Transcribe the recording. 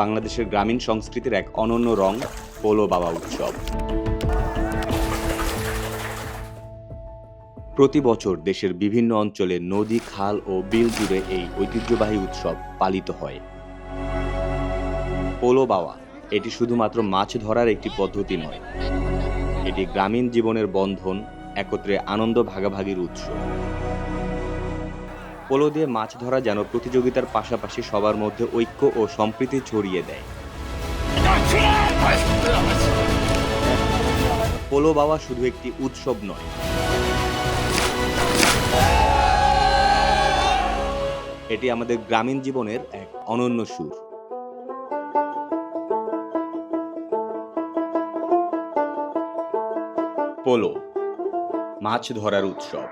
বাংলাদেশের গ্রামীণ সংস্কৃতির এক অনন্য রং পোলো বাবা উৎসব। প্রতি বছর দেশের বিভিন্ন অঞ্চলে নদী, খাল ও বিল জুড়ে এই ঐতিহ্যবাহী উৎসব পালিত হয়। পোলো বাওয়া, এটি শুধুমাত্র মাছ ধরার একটি পদ্ধতি নয়, এটি গ্রামীণ জীবনের বন্ধন, একত্রে আনন্দ ভাগাভাগির উৎস। পোলো দিয়ে মাছ ধরা যেন প্রতিযোগিতার পাশাপাশি সবার মধ্যে ঐক্য ও সম্প্রীতি ছড়িয়ে দেয়। পোলো বাওয়া শুধু একটি উৎসব নয়। এটি আমাদের গ্রামীণ জীবনের এক অনন্য সুর। পোলো, মাছ ধরার উৎসব।